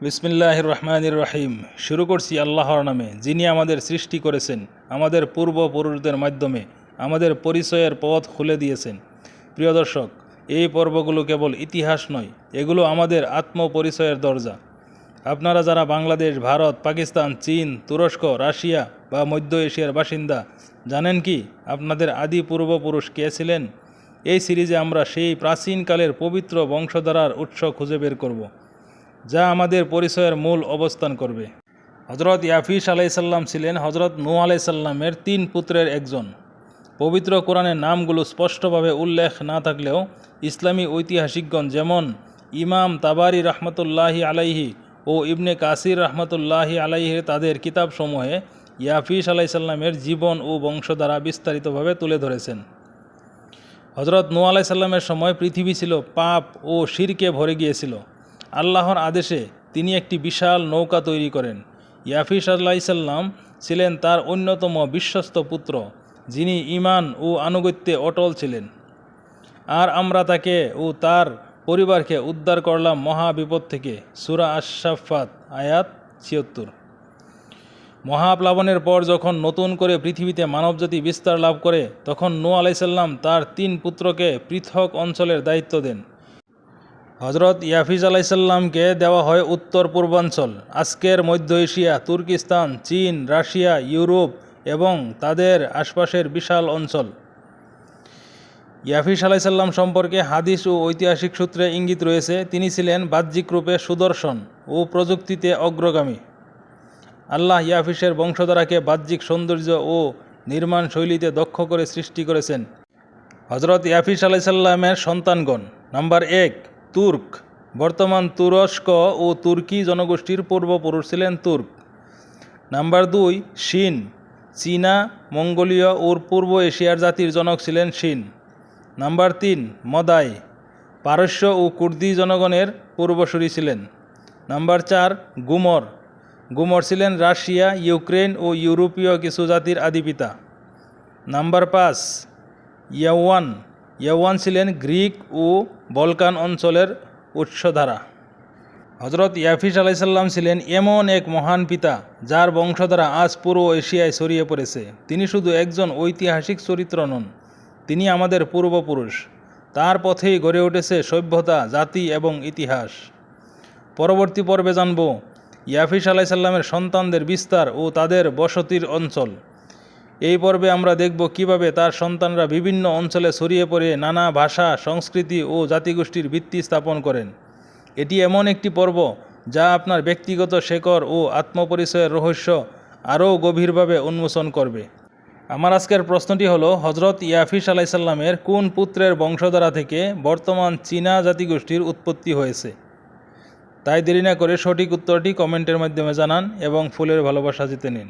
বিসমিল্লাহ রহমানির রহিম শুরু করছি আল্লাহর নামে, যিনি আমাদের সৃষ্টি করেছেন, আমাদের পূর্বপুরুষদের মাধ্যমে, আমাদের পরিচয়ের পথ খুলে দিয়েছেন। প্রিয় দর্শক, এই পর্বগুলো কেবল ইতিহাস নয়, এগুলো আমাদের আত্মপরিচয়ের দরজা। আপনারা যারা বাংলাদেশ, ভারত, পাকিস্তান, চীন, তুরস্ক, রাশিয়া বা মধ্য এশিয়ার বাসিন্দা, জানেন কি আপনাদের আদি পূর্বপুরুষ কে ছিলেন? এই সিরিজে আমরা সেই প্রাচীনকালের পবিত্র বংশধারার উৎস খুঁজে বের করব। যা আমাদের পরিচয়ের মূল অবস্থান করবে। হজরত ইয়াফিস আলাইসাল্লাম ছিলেন হজরত নূ আলাইসাল্লামের তিন পুত্রের একজন। পবিত্র কোরআনের নামগুলো স্পষ্টভাবে উল্লেখ না থাকলেও ইসলামী ঐতিহাসিকগণ যেমন ইমাম তাবারি রহমতুল্লাহি আলাইহি ও ইবনে কাসির রহমতুল্লাহি আলাইহি তাদের কিতাবসমূহে ইয়াফিস আলাইসাল্লামের জীবন ও বংশধারা বিস্তারিতভাবে তুলে ধরেছেন। হজরত নূ আলাইসাল্লামের সময় পৃথিবী ছিল পাপ ও শিরকে ভরে গিয়েছিল। আল্লাহর আদেশে তিনি একটি বিশাল নৌকা তৈরি করেন। ইয়াফিস আল্লাহিসাল্লাম ছিলেন তার অন্যতম বিশ্বস্ত পুত্র, যিনি ইমান ও আনুগত্যে অটল ছিলেন। আর আমরা তাকে ও তার পরিবারকে উদ্ধার করলাম মহা বিপদ থেকে, সুরা আশাফাত আয়াত ছিয়ত্তর। মহাপ্লাবনের পর যখন নতুন করে পৃথিবীতে মানবজাতি বিস্তার লাভ করে, তখন নূ আলাইসাল্লাম তার তিন পুত্রকে পৃথক অঞ্চলের দায়িত্ব দেন। হজরত ইয়াফিজ আলাইসাল্লামকে দেওয়া হয় উত্তর পূর্বাঞ্চল। আজকের মধ্য এশিয়া, তুর্কিস্তান, চীন, রাশিয়া, ইউরোপ এবং তাদের আশপাশের বিশাল অঞ্চল। ইয়াফিস আলাইসাল্লাম সম্পর্কে হাদিস ও ঐতিহাসিক সূত্রে ইঙ্গিত রয়েছে, তিনি ছিলেন বাহ্যিক রূপে সুদর্শন ও প্রযুক্তিতে অগ্রগামী। আল্লাহ ইয়াফিসের বংশধারাকে বাহ্যিক সৌন্দর্য ও নির্মাণ শৈলীতে দক্ষ করে সৃষ্টি করেছেন। হজরত ইয়াফিস আলাইসাল্লামের সন্তানগণ। নাম্বার এক তুর্ক। বর্তমান তুরস্ক ও তুর্কি জনগোষ্ঠীর পূর্বপুরুষ ছিলেন তুর্ক। নাম্বার দুই, শিন। চীনা, মঙ্গোলীয় ও পূর্ব এশিয়ার জাতির জনক ছিলেন শিন। নাম্বার তিন, মদাই। পারস্য ও কুর্দি জনগণের পূর্বসূরি ছিলেন। নাম্বার চার, গুমর। গুমর ছিলেন রাশিয়া, ইউক্রেন ও ইউরোপীয় কিছু জাতির আদিপিতা। নাম্বার পাঁচ, ইয়াওয়ান। ইয়াওয়ান ছিলেন গ্রিক ও বলকান অঞ্চলের উৎসধারা। হজরত ইয়াফিস আলাইসাল্লাম ছিলেন এমন এক মহান পিতা, যার বংশধারা আজ পুরো এশিয়ায় ছড়িয়ে পড়েছে। তিনি শুধু একজন ঐতিহাসিক চরিত্র নন, তিনি আমাদের পূর্বপুরুষ। তার পথেই গড়ে উঠেছে সভ্যতা, জাতি এবং ইতিহাস। পরবর্তী পর্বে জানব ইয়াফিস আলাইসাল্লামের সন্তানদের বিস্তার ও তাদের বসতির অঞ্চল। এই পর্বে আমরা দেখব কীভাবে তার সন্তানরা বিভিন্ন অঞ্চলে ছড়িয়ে পড়ে নানা ভাষা, সংস্কৃতি ও জাতিগোষ্ঠীর ভিত্তি স্থাপন করেন। এটি এমন একটি পর্ব যা আপনার ব্যক্তিগত শেকড় ও আত্মপরিচয়ের রহস্য আরও গভীরভাবে উন্মোচন করবে। আমার আজকের প্রশ্নটি হলো হজরত ইয়াফিস আলাইসাল্লামের কোন পুত্রের বংশধারা থেকে বর্তমান চীনা জাতিগোষ্ঠীর উৎপত্তি হয়েছে? তাই দেরি না করে সঠিক উত্তরটি কমেন্টের মাধ্যমে জানান এবং ফুলের ভালোবাসা জিতে নিন।